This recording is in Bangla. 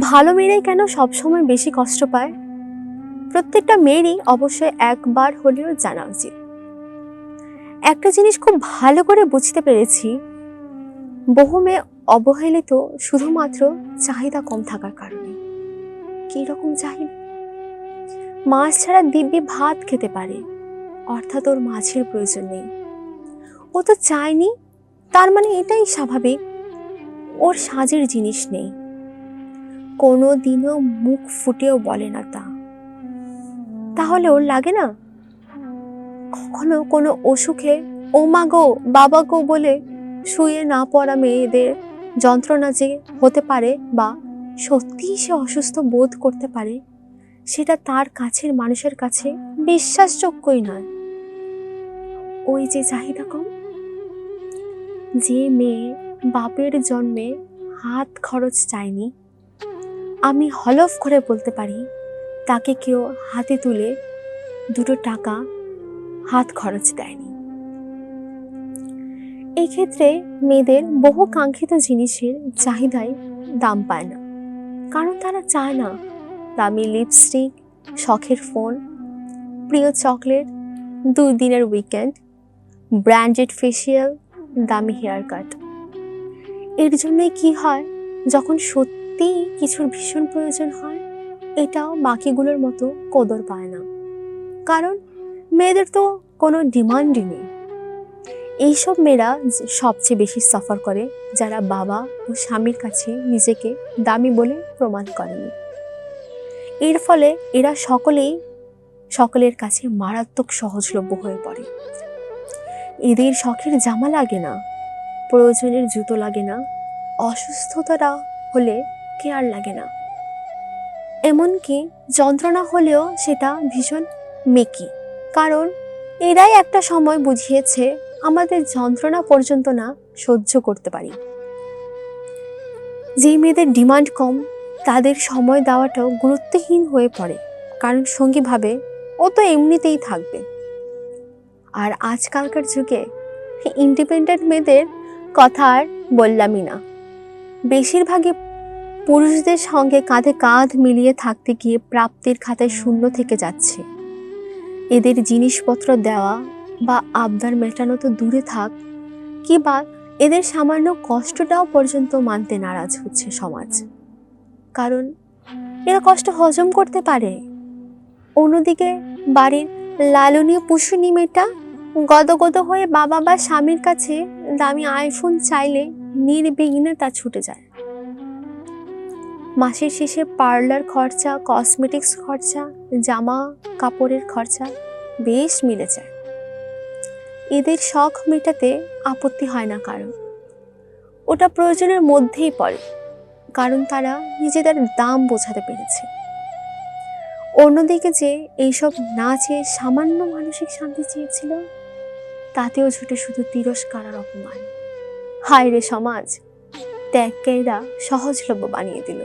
ভালো মেয়েরাই কেন সবসময় বেশি কষ্ট পায়? প্রত্যেকটা মেয়েরই অবশ্যই একবার হলেও জানা উচিত। একটা জিনিস খুব ভালো করে বুঝতে পেরেছি, বহু মেয়ে অবহেলিত শুধুমাত্র চাহিদা কম থাকার কারণে। কি রকম চাহিদা? মাছ ছাড়া দিব্যি ভাত খেতে পারে, অর্থাৎ ওর মাছের প্রয়োজন নেই। ও তো চায়নি, তার মানে এটাই স্বাভাবিক, ওর সাজের জিনিস নেই। কোনো দিনও মুখ ফুটেও বলে না তা। তাহলে ওর লাগে না? কখনো কোনো অসুখে ও মা গো, বাবা গো বলে শুয়ে না পড়া মেয়েদের যন্ত্রণা যে হতে পারে বা সত্যিই সে অসুস্থ বোধ করতে পারে, সেটা তার কাছের মানুষের কাছে বিশ্বাসযোগ্যই নয়। ওই যে চাহিদা কম, যে মেয়ে বাপের জন্মে হাত খরচ চায়নি আমি হলফ করে বলতে পারি, তাকে কেউ হাতে তুলে দুটো টাকা হাত খরচ দেয়নি। এক্ষেত্রে মেয়েদের বহু কাঙ্ক্ষিত জিনিসের চাহিদায় দাম পায় না, কারণ তারা চায় না দামি লিপস্টিক শখের ফোন প্রিয় চকলেট দুই দিনের উইকেন্ড ব্র্যান্ডেড ফেসিয়াল দামি হেয়ার কাট এর জন্যই কি হয়, যখন সত্যিই কিছুর ভীষণ প্রয়োজন হয়? এটাও বাকিগুলোর মতো কদর পায় না। কারণ মেয়েদের তো কোনো ডিমান্ডই নেই। এইসব মেয়েরা সবচেয়ে বেশি সাফার করে যারা বাবা ও স্বামীর কাছে নিজেকে দামি বলে প্রমাণ করেনি। এর ফলে এরা সকলেই সকলের কাছে মারাত্মক সহজলভ্য হয়ে পড়ে। এদের শখের জামা লাগে না, প্রয়োজনের জুতো লাগে না অসুস্থতাটা হলে কেয়ার লাগে না। এমনকি যন্ত্রণা হলেও সেটা ভীষণ মেকি। কারণ এরাই একটা সময় বুঝিয়েছে আমাদের যন্ত্রণা পর্যন্ত না সহ্য করতে পারি। যে মেয়েদের ডিমান্ড কম, তাদের সময় দেওয়াটাও গুরুত্বহীন হয়ে পড়ে। কারণ সঙ্গী ভাবে ও তো এমনিতেই থাকবে। আর আজকালকার যুগে ইন্ডিপেন্ডেন্ট মেয়েদের কথা আর বললামই না। বেশিরভাগই পুরুষদের সঙ্গে কাঁধে কাঁধ মিলিয়ে থাকতে গিয়ে প্রাপ্তির খাতায় শূন্য থেকে যাচ্ছে। এদের জিনিসপত্র দেওয়া বা আবদার মেটানো তো দূরে থাক কিংবা এদের সামান্য কষ্টটাও পর্যন্ত মানতে নারাজ হচ্ছে সমাজ। কারণ এরা কষ্ট হজম করতে পারে। অন্যদিকে বাড়ির লালনীয় পুষুনি মেয়েটা গদগদ হয়ে বাবা বা স্বামীর কাছে দামি আইফোন চাইলে নির্বিঘ্নে তা ছুটে যায়। মাসের শেষে পার্লার খরচা কসমেটিক্স খরচা, জামা কাপড়ের খরচা বেশ মিলে যায় এদের শখ মেটাতে আপত্তি হয় না কারও। ওটা প্রয়োজনের মধ্যেই পড়ে, কারণ তারা নিজেদের দাম বোঝাতে পেরেছে। অন্যদিকে যে এইসব না চেয়ে সামান্য মানসিক শান্তি চেয়েছিল, তাতেও ছুটে শুধু তিরস্কার আর অপমান। হায় রে সমাজ! ত্যাগকে এরা সহজলভ্য বানিয়ে দিল।